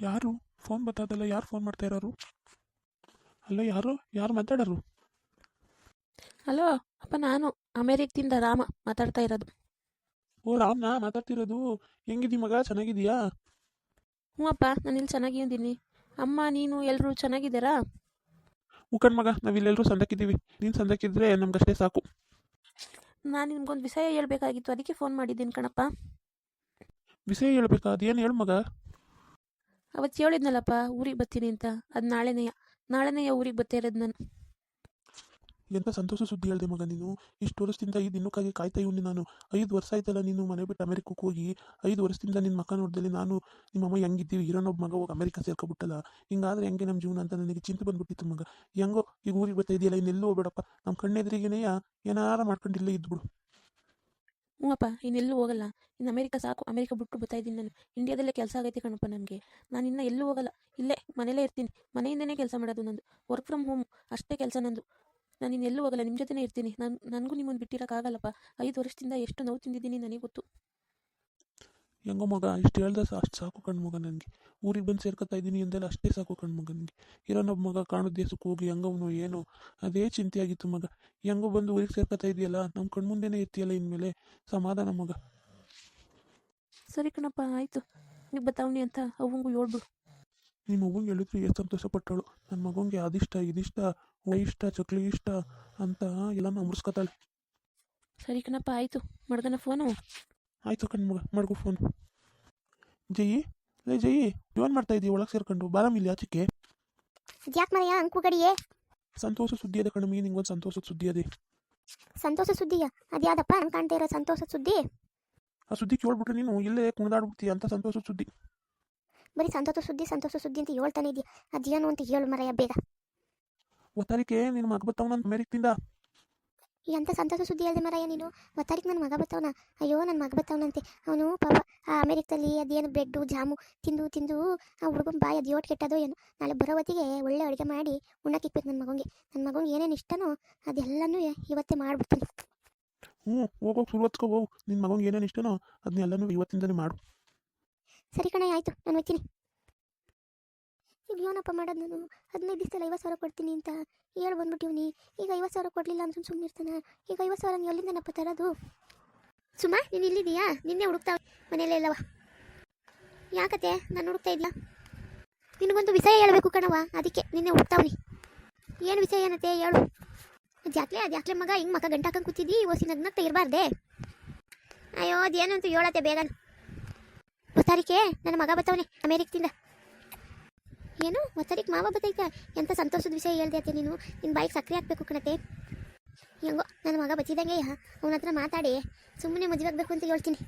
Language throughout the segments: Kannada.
ಯಾರು? ಫೋನ್ ಬರ್ತದಲ್ಲ ಯಾರು ಫೋನ್ ಮಾಡ್ತಾ ಇರೋರು? ಅಲ್ಲೋ ಯಾರು? ಯಾರು ಮಾತಾಡೋರು? ಹಲೋ ಅಪ್ಪ ನಾನು ಅಮೇರಿಕದಿಂದ ರಾಮ ಮಾತಾಡ್ತಾ ಇರೋದು. ಓ ರಾಮ್ನಾ ಮಾತಾಡ್ತಿರೋದು? ಹೆಂಗಿದ್ದೀ ಮಗ? ಚೆನ್ನಾಗಿದೀಯಾ ಹ್ಞೂ ಅಪ್ಪ ನಾನು ಇಲ್ಲಿ ಚೆನ್ನಾಗಿದ್ದೀನಿ ಅಮ್ಮ ನೀನು ಎಲ್ಲರೂ ಚೆನ್ನಾಗಿದ್ದೀರಾ? ಉಕ್ಕಣ್ ಮಗ ನಾವಿಲ್ಲೆಲ್ಲರೂ ಸಂದಕ್ಕಿದ್ದೀವಿ. ನೀನು ಸಂದಕ್ಕಿದ್ರೆ ನಮ್ಗಷ್ಟೇ ಸಾಕು. ನಾನು ನಿಮ್ಗೊಂದು ವಿಷಯ ಹೇಳ್ಬೇಕಾಗಿತ್ತು ಅದಕ್ಕೆ ಫೋನ್ ಮಾಡಿದ್ದೀನಿ ಕಣಪ್ಪ. ವಿಷಯ ಹೇಳ್ಬೇಕಾ? ಅದೇನು ಹೇಳು ಮಗ? ಅವತ್ತು ಹೇಳಿದ್ನಲ್ಲಪ್ಪ ಊರಿಗೆ ಬರ್ತೀನಿ ಅಂತ. ಅದು ನಾಳೆನೆಯ ನಾಳೆನೆಯ ಊರಿಗೆ ಬರ್ತಾ ಇರೋದು ನಾನು. ಎಂಥ ಸಂತೋಷ ಸುದ್ದಿ ಹೇಳ್ದೆ ಮಗ ನೀನು? ಇಷ್ಟು ವರ್ಷದಿಂದ ಈ ದಿನಕ್ಕಾಗಿ ಕಾಯ್ತಾ ಇವ್ನಿ ನಾನು. ಐದು ವರ್ಷ ಆಯ್ತಲ್ಲ ನೀನು ಮನೆ ಬಿಟ್ಟು ಅಮೆರಿಕಕ್ಕೆ ಹೋಗಿ. ಐದು ವರ್ಷದಿಂದ ನಿನ್ನ ಮಕ್ಕ ನೋಡ್ದಲ್ಲಿ ನಾನು, ನಿಮ್ಮಮ್ಮ ಹೆಂಗಿದ್ದೀವಿ? ಇರೋನೊಬ್ಬ ಮಗ ಹೋಗಿ ಅಮೆರಿಕ ಸೇರ್ಕೊಬಿಟ್ಟಲ್ಲ. ಹಿಂಗಾದ್ರೆ ಹೆಂಗೆ ನಮ್ಮ ಜೀವನ ಅಂತ ನನಗೆ ಚಿಂತೆ ಬಂದ್ಬಿಟ್ಟಿತ್ತು ಮಗ. ಹೆಂಗೋ ಈಗ ಊರಿಗೆ ಬರ್ತಾ ಇದೆಯಲ್ಲ, ಇನ್ನೆಲ್ಲೂ ಹೋಗ್ಬೇಡಪ್ಪ. ನಮ್ಮ ಕಣ್ಣೆದ್ರಿಗೇನೆಯ? ಏನಾರ ಮಾಡ್ಕೊಂಡಿಲ್ಲ ಇದ್ಬಿಡು. ಹ್ಞೂ ಅಪ್ಪ ಇನ್ನೆಲ್ಲೂ ಹೋಗಲ್ಲ. ಇನ್ನು ಅಮೇರಿಕ ಸಾಕು, ಅಮೇರಿಕ ಬಿಟ್ಟು ಬರ್ತಾ ಇದ್ದೀನಿ ನಾನು. ಇಂಡಿಯಾದಲ್ಲೇ ಕೆಲಸ ಆಗೈತೆ ಕಣಪ್ಪ ನನಗೆ ನಾನು ಇನ್ನು ಎಲ್ಲೂ ಹೋಗಲ್ಲ. ಇಲ್ಲೇ ಮನೇಲೇ ಇರ್ತೀನಿ. ಮನೆಯಿಂದನೇ ಕೆಲಸ ಮಾಡೋದು ನಂದು. ವರ್ಕ್ ಫ್ರಮ್ ಹೋಮ್ ಅಷ್ಟೇ ಕೆಲಸ ನಂದು. ನಾನು ಇನ್ನೆಲ್ಲೂ ಹೋಗಲ್ಲ. ನಿಮ್ಮ ಜೊತೆನೇ ಇರ್ತೀನಿ. ನಾನು, ನನಗೂ ನಿಮ್ಮನ್ನು ಬಿಟ್ಟಿರೋಕ್ಕಾಗಲ್ಲಪ್ಪ. ಐದು ವರ್ಷದಿಂದ ಎಷ್ಟು ನೋವು ತಿಂದಿದ್ದೀನಿ ನನಗೆ ಗೊತ್ತು. ಹೆಂಗೋ ಮಗ ಇಷ್ಟು ಹೇಳ್ದ ಅಷ್ಟು ಸಾಕು ಕಣ್ಣು ಮಗ ನನಗೆ ಊರಿಗೆ ಬಂದು ಸೇರ್ಕೊತಾ ಇದ್ದೀನಿ ಅಂದೆಲ್ಲ ಅಷ್ಟೇ ಸಾಕು ಕಣ್ಣು ಮಗ ನನಗೆ ಇರೋನೊಬ್ಬ ಮಗ ಕಾಣೋ ದೇಶಕ್ಕೆ ಹೋಗಿ ಹೆಂಗವನು ಏನು? ಅದೇ ಚಿಂತೆ ಆಗಿತ್ತು ಮಗ. ಹೆಂಗೋ ಬಂದು ಊರಿಗೆ ಸೇರ್ಕೊತಾ ಇದೆಯಲ್ಲ ನಮ್ಮ ಕಣ್ಮುಂದೆನೇ ಇರ್ತೀಯಲ್ಲ ಇನ್ಮೇಲೆ? ಸಮಾಧಾನ ಮಗ. ಸರಿ ಕಣಪ್ಪ ಆಯಿತು. ನೀವು ಬತ್ತಾವಣಿ ಅಂತ ಅವಂಗು ಹೇಳ್ಬಿಡು. ನಿಮ್ಮ ಮಗುಂಗೆ ಹೇಳಿದ್ರು ಎಷ್ಟು ಸಂತೋಷ ಪಟ್ಟಳು ನನ್ನ ಮಗುಂಗೆ ಅದಿಷ್ಟ ಇದಿಷ್ಟ ಓ ಇಷ್ಟ ಚಕ್ಲಿ ಇಷ್ಟ ಅಂತ ಎಲ್ಲ ಮುರ್ಸ್ಕೊತಾಳೆ. ಸರಿ ಕಣಪ್ಪ ಆಯಿತು. ಮಾಡ್ದನ ಫೋನು? ಆಯ್ತು ಕಣ್ಣು ಮಗ ಮಾಡ್ಕೊ ಫೋನ್ ಜಯಿ ಲೇ ಜಯಿ ಏನು ಮಾಡ್ತಾ ಇದ್ದೀವಿ ಒಳಗೆ ಸೇರ್ಕೊಂಡು ಬಾರಾಮಿಲ್ಲಿ ಇಲ್ಲಿ ಯಾಕೆ ಮನೆಯ ಅಂಕು ಗಡಿಯೇ? ಸಂತೋಷ ಸುದ್ದಿ ಅದ ಕಣ್ಣು ಮಗ ನಿಂಗೊಂದು ಸಂತೋಷದ ಸುದ್ದಿ ಅದೇ. ಸಂತೋಷ ಸುದ್ದಿಯ? ಅದ್ಯಾದಪ್ಪ ನಂಗೆ ಕಾಣ್ತಾ ಇರೋ ಸಂತೋಷ ಸುದ್ದಿ? ಆ ಸುದ್ದಿ ಕೇಳ್ಬಿಟ್ರೆ ನೀನು ಇಲ್ಲೇ ಕುಣಿದಾಡ್ಬಿಡ್ತೀಯ ಅಂತ ಸಂತೋಷದ ಸುದ್ದಿ. ಬರೀ ಸಂತೋಷ ಸುದ್ದಿ ಸಂತೋಷ ಸುದ್ದಿ ಅಂತ ಹೇಳ್ತಾನೆ ಇದೆಯಾ. ಅದೇನು ಅಂತ ಹೇಳು ಮರಯ್ಯ ಬೇಗ. ಒತ್ತಾರಿಕೆ ನಿನ್ನ ಮಗ ಬರ್ತಾವ ನನ್ನ ಅಮೆರಿಕದಿಂದ ಎಂಥ ಸಂತೋಷ ಸುದ್ದಿ ಹೇಳ್ದೆ ಮರಯ್ಯ ನೀನು. ಒತ್ತಾರಿಗೆ ನನ್ನ ಮಗ ಬರ್ತಾವನ ಅಯ್ಯೋ ನನ್ನ ಮಗ ಬತ್ತವನಂತೆ. ಅವನು ಪಾಪ ಆ ಅಮೆರಿಕದಲ್ಲಿ ಅದೇನು ಬ್ರೆಡ್ಡು ಜಾಮು ತಿಂದು ತಿಂದು ಆ ಹುಡುಗನ ಬಾಯಿ ಅದು ಯೋಟ್ ಕೆಟ್ಟದೋ ಏನು. ನಾಳೆ ಬರೋ ಹೊತ್ತಿಗೆ ಒಳ್ಳೆ ಅಡುಗೆ ಮಾಡಿ ಉಣ್ಣಕ್ಕಿಕ್ಬೇಕು ನನ್ನ ಮಗಂಗೆ. ನನ್ನ ಮಗಂಗೆ ಏನೇನು ಇಷ್ಟನೋ ಅದೆಲ್ಲನೂ ಇವತ್ತೇ ಮಾಡ್ಬಿಡ್ತೀನಿ. ಹ್ಞೂ ಹೋಗೋ ಹಚ್ಕೊ ಹೋಗು. ನಿನ್ನ ಮಗಂಗೆ ಏನೇನು ಇಷ್ಟನೋ ಅದನ್ನೆಲ್ಲನೂ ಇವತ್ತಿಂದನೇ ಮಾಡು. ಸರಿ ಕಣ ಆಯಿತು. ನಾನು ಹೋಗ್ತೀನಿ. ಈಗ ಏನಪ್ಪ ಮಾಡೋದು ನಾನು? ಹದಿನೈದು ದಿವಸದಲ್ಲಿ ಐವತ್ತು ಸಾವಿರ ಕೊಡ್ತೀನಿ ಅಂತ ಹೇಳಿ ಬಂದ್ಬಿಟ್ಟಿವ್ನಿ. ಈಗ ಐವತ್ತು ಸಾವಿರ ಕೊಡಲಿಲ್ಲ ಅಂತ ಸುಮ್ಮನೆ ಇರ್ತಾನೆ. ಈಗ ಐವತ್ತು ಸಾವಿರ ಎಲ್ಲಿಂದನಪ್ಪ ತರೋದು? ಸುಮ್ಮ ನೀನು ಇಲ್ಲಿದೆಯಾ ನಿನ್ನೆ ಹುಡುಕ್ತಾ ಮನೆಯಲ್ಲೇ ಇಲ್ಲವ? ಯಾಕತ್ತೆ? ನಾನು ಹುಡುಕ್ತಾ ಇಲ್ಲ ನಿನಗೊಂದು ವಿಷಯ ಹೇಳಬೇಕು ಕಣವ ಅದಕ್ಕೆ ನಿನ್ನೆ ಹುಡುಕ್ತಾವ್ನಿ. ಏನು ವಿಷಯ ಏನತ್ತೆ ಹೇಳು. ಅದ್ಯಾಕ್ಲೆ ಅದ್ಯಾಕ್ಲೆ ಮಗ, ಹಿಂಗೆ ಮಗ ಹಾಕೊಂಡು ಕೂತಿದ್ದಿ? ಓಸಿ ನಗ್ನಗ್ತಾ ಇರಬಾರ್ದೆ? ಅಯ್ಯೋ ಅದೇನು ಅಂತ ಹೇಳತ್ತೆ ಬೇಗ. ಹೊಸಾರಿಕೆ ನನ್ನ ಮಗ ಬರ್ತಾವನೆ ಅಮೇರಿಕದಿಂದ. ಏನು? ಒತ್ತಾರಿಕೆ ಮಾವ ಬತ್ತೈತೆ ಎಂಥ ಸಂತೋಷದ ವಿಷಯ ಹೇಳ್ದೆ ಅತ್ತೆ ನೀನು? ನಿನ್ ಬಾಯಿಗೆ ಸಕ್ಕರೆ ಹಾಕ್ಬೇಕು ಕಣತೆ. ಹೆಂಗೋ, ನನ್ನ ಮಗ ಬಚ್ಚಿದಂಗೆ ಅವನ ಹತ್ರ ಮಾತಾಡಿ. ಸುಮ್ಮನೆ ಮದುವೆ ಆಗಬೇಕು ಅಂತ ಹೇಳ್ತೀನಿ.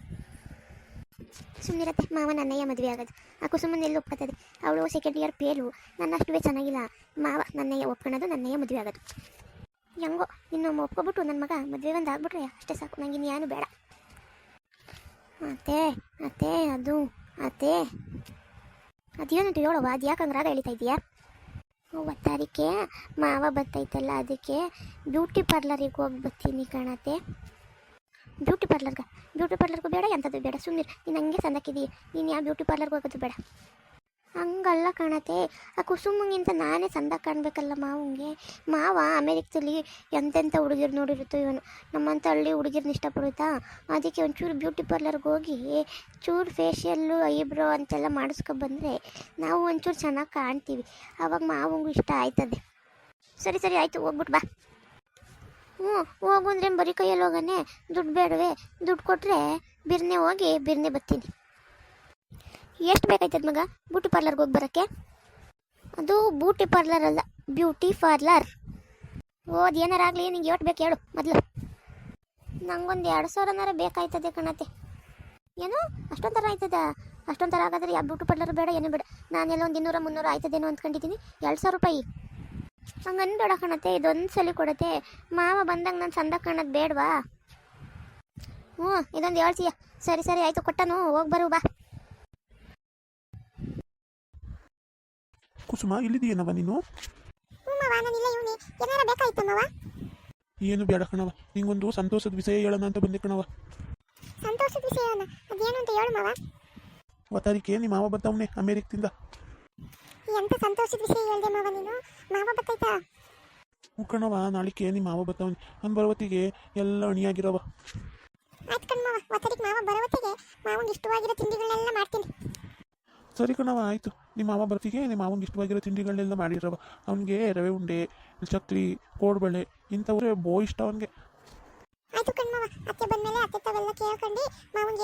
ಸುಮ್ಮನಿರತ್ತೆ ಮಾವ ನನ್ನಯ್ಯ ಮದುವೆ ಆಗೋದು. ಆ ಕುಸುಮನ್ ಎಲ್ಲಿ ಒಪ್ಕೊತದೆ? ಅವಳು ಸೆಕೆಂಡ್ ಇಯರ್ ಪೇಲು. ನನ್ನಷ್ಟು ಚೆನ್ನಾಗಿಲ್ಲ. ಮಾವ, ನನ್ನಯ್ಯ ಒಪ್ಕೊಳ್ಳೋದು ನನ್ನಯ್ಯ ಮದುವೆ ಆಗೋದು. ಹೆಂಗೋ, ನಿನ್ನ ಒಪ್ಕೊಬಿಟ್ಟು ನನ್ನ ಮಗ ಮದುವೆ ಒಂದು ಆಗ್ಬಿಟ್ರೆ ಅಷ್ಟೇ ಸಾಕು, ನಂಗೆ ಇನ್ಯಾನು ಬೇಡ. ಅತ್ತೆ ಅತ್ತೆ, ಅದು, ಅತ್ತೆ. ಅದೇನಂತ ಹೇಳವ್ವ? ಅದು ಯಾಕಂದ್ರೆ ರಾಗ ಎಳಿತಾ ಇದೆಯಾ ಅದಕ್ಕೆ ಮಾವ ಬತ್ತೈತಲ್ಲ, ಅದಕ್ಕೆ ಬ್ಯೂಟಿ ಪಾರ್ಲರಿಗೆ ಹೋಗಿ ಬರ್ತೀನಿ ಕಾಣತ್ತೆ ಬ್ಯೂಟಿ ಪಾರ್ಲರ್ಗೆ? ಬ್ಯೂಟಿ ಪಾರ್ಲರ್ಗೂ ಬೇಡ ಎಂಥದ್ದು ಬೇಡ. ಸುಮ್ಮನೆ ನೀನು ಹಂಗೆ ಸಂದಕ್ಕಿದೀಯ ನೀನು ಯಾವ ಬ್ಯೂಟಿ ಪಾರ್ಲರ್ಗೆ ಹೋಗೋದು ಬೇಡ. ಹಂಗಲ್ಲ ಕಾಣತ್ತೆ. ಆ ಕುಸುಮಂಗಿಂತ ನಾನೇ ಸಂದ ಕಾಣಬೇಕಲ್ಲ ಮಾವಂಗೆ ಮಾವ ಅಮೆರಿಕದಲ್ಲಿ ಎಂತೆಂಥ ಹುಡುಗಿರು ನೋಡಿರುತ್ತೋ ಇವನು. ನಮ್ಮಂಥ ಹಳ್ಳಿ ಹುಡುಗಿರ್ನ ಇಷ್ಟಪಡುತ್ತಾ? ಅದಕ್ಕೆ ಒಂಚೂರು ಬ್ಯೂಟಿ ಪಾರ್ಲರ್ಗೆ ಹೋಗಿ ಚೂರು ಫೇಶಿಯಲ್ಲು, ಐಬ್ರೋ ಅಂತೆಲ್ಲ ಮಾಡಿಸ್ಕೊಬಂದ್ರೆ ನಾವು ಒಂಚೂರು ಚೆನ್ನಾಗಿ ಕಾಣ್ತೀವಿ. ಆವಾಗ ಮಾವಂಗೂ ಇಷ್ಟ ಆಯ್ತದೆ. ಸರಿ ಸರಿ, ಆಯಿತು ಹೋಗ್ಬಿಟ್ಟು ಬಾ. ಹ್ಞೂ, ಹೋಗು ಅಂದ್ರೆ ಬರೀ ಕೈಯಲ್ಲಿ ಹೋಗನೆ. ದುಡ್ಡು ಬೇಡವೆ? ದುಡ್ಡು ಕೊಟ್ಟರೆ ಬಿರ್ನೆ ಹೋಗಿ ಬಿರ್ನೆ ಬರ್ತೀನಿ. ಎಷ್ಟು ಬೇಕಾಯ್ತದ ಮಗ? ಬ್ಯೂಟಿ ಪಾರ್ಲರ್ಗೆ ಹೋಗಿ ಬರೋಕ್ಕೆ? ಅದು ಬ್ಯೂಟಿ ಪಾರ್ಲರ್ ಅಲ್ಲ ಬ್ಯೂಟಿ ಪಾರ್ಲರ್ ಓದ್ ಏನಾರ ಆಗಲಿ, ನಿಂಗೆ ಎಷ್ಟು ಬೇಕು, ಹೇಳು ಮೊದಲು. ನಂಗೊಂದು ಎರಡು ಸಾವಿರನಾರ ಬೇಕಾಯ್ತದೆ ಕಣತೆ. ಏನು? ಅಷ್ಟೊಂದು ಥರ ಆಯ್ತದ? ಅಷ್ಟೊಂದು ಥರ ಆಗಾದ್ರೆ ಯಾವ ಬ್ಯೂಟಿ ಪಾರ್ಲರ್ ಬೇಡ, ಏನು ಬೇಡ. ನಾನೆಲ್ಲ ಒಂದು ಇನ್ನೂರ ಮುನ್ನೂರು ಆಯ್ತದೇನೋ ಅಂದ್ಕೊಂಡಿದ್ದೀನಿ ಎರಡು ಸಾವಿರ ರೂಪಾಯಿ. ಹಂಗೆ ಅನ್ಬೇಡ ಕಣತೆ, ಇದೊಂದು ಸಲ ಕೊಡತ್ತೆ ಮಾವ ಬಂದಾಗ ನಾನು ಸಂದ ಕಾಣೋದು ಬೇಡವಾ? ಹ್ಞೂ, ಇದೊಂದು ಹೇಳ್ತೀಯ. ಸರಿ ಸರಿ, ಆಯಿತು, ಕೊಟ್ಟನು. ಹೋಗಿ ಬರು, ಬಾ. ಕುಸುಮ ಇಲ್ಲಿದೆಯೇನವ ನೀನು? ನಾನಿಲ್ಲ ಇವನಿ. ಏನಾರ ಬೇಕಾಯ್ತು ಮಾವ? ಏನು ಬೇಡ ಕಣವ ನಿಂಗೊಂದು ಸಂತೋಷದ ವಿಷಯ ಹೇಳೋಣ ಅಂತ ಬಂದೆ ಕಣವ ಸಂತೋಷದ ವಿಷಯ ಅದೇನು ಅಂತ ಹೇಳು ಮಾವ. ಅವತಾರಿಕೆ ನಿಮ್ಮ ಮಾವ ಬರ್ತಾವನೆ ಅಮೇರಿಕದಿಂದ. ಎಂತ ಸಂತೋಷದ ವಿಷಯ ಹೇಳ್ದೆ ಮಾವ ನೀನು? ಮಾವ ಬತ್ತೈತಾ ಮುಕ್ಕಣವ ನಾಳಿಕೆ ನಿಮ್ಮ ಮಾವ ಬರ್ತಾವನೆ ನಾನು ಬರೋವತ್ತಿಗೆ ಎಲ್ಲ ಅಣಿಯಾಗಿರವ. ಆಯ್ತು ಕಣ್ ಮಾವ ಒತ್ತಡಿಗೆ ಮಾವ ಬರೋವತ್ತಿಗೆ ಮಾವಂಗೆ ಇಷ್ಟವಾಗಿರೋ ತಿಂಡಿಗಳನ್ನೆಲ್ಲ ಮಾಡ್ತೀನಿ. ಸರಿ ಕಣವ ಆಯಿತು. ನಿಮ್ಮ ಮಾವ ಬರ್ತೀಗೆ ನಿಮ್ಮ ಮಾವಂಗೆ ಇಷ್ಟವಾಗಿರೋ ತಿಂಡಿಗಳನ್ನೆಲ್ಲ ಮಾಡಿರವ ಅವನಿಗೆ ರವೆ ಉಂಡೆ ಚಕ್ಲಿ ಕೋಡ್ಬಳೆ ಇಂಥವ್ರೆ ಬೋ ಇಷ್ಟ ಅವನಿಗೆ. ಆಯ್ತು ಕಣ್ಮವ ಅತ್ತೆ ಬಂದಮೇಲೆ ಅತ್ತೆ ತಾವೆಲ್ಲ ಕೇಳ್ಕೊಂಡು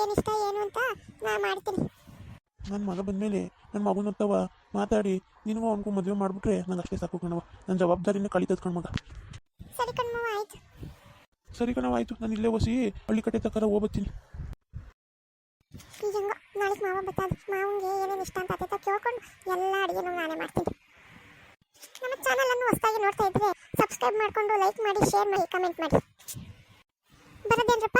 ಏನು ಇಷ್ಟ ಏನು ಅಂತ ನಾ ಮಾಡ್ತೀನಿ. ನನ್ನ ಮಗ ಬಂದಮೇಲೆ ನನ್ನ ಮಗನ ಹತ್ತವ ಮಾತಾಡಿ. ನಿನಗೂ ಅವನಿಗೂ ಮದುವೆ ಮಾಡಿಬಿಟ್ರೆ ನಂಗೆ ಅಷ್ಟೇ ಸಾಕು ಕಣವ ನನ್ನ ಜವಾಬ್ದಾರಿನ ಕಳೀತದ ಕಣ್ಮಗ. ಸರಿ ಕಣ್ಮವ ಆಯ್ತು. ಸರಿ ಕಣವ ಆಯಿತು. ನಾನು ಇಲ್ಲೇ ಒಸಿ ಹಳ್ಳಿ ಕಟ್ಟೆ ತಕರ ಹೋಗ್ಬತ್ತೀನಿ. ಈಗ ಹೆಂಗೋ ನಾಳೆ ಮಾವ ಬತ್ತಾದ. ಮಾವಂಗೆ ಏನೇನು ಇಷ್ಟ ಅಂತ ಅತ್ತೆ ಕೇಳ್ಕೊಂಡು ಎಲ್ಲ ಅಡುಗೆನೂ ನಾನೇ ಮಾಡ್ತೀನಿ. ನಮ್ಮ ಚಾನಲ್ ಅನ್ನು ಹೊಸದಾಗಿ ನೋಡ್ತಾ ಇದ್ರೆ ಸಬ್ಸ್ಕ್ರೈಬ್ ಮಾಡಿಕೊಂಡು ಲೈಕ್ ಮಾಡಿ ಶೇರ್ ಮಾಡಿ ಕಮೆಂಟ್ ಮಾಡಿ. ಬರೋದೇನ್ರಪ್ಪ?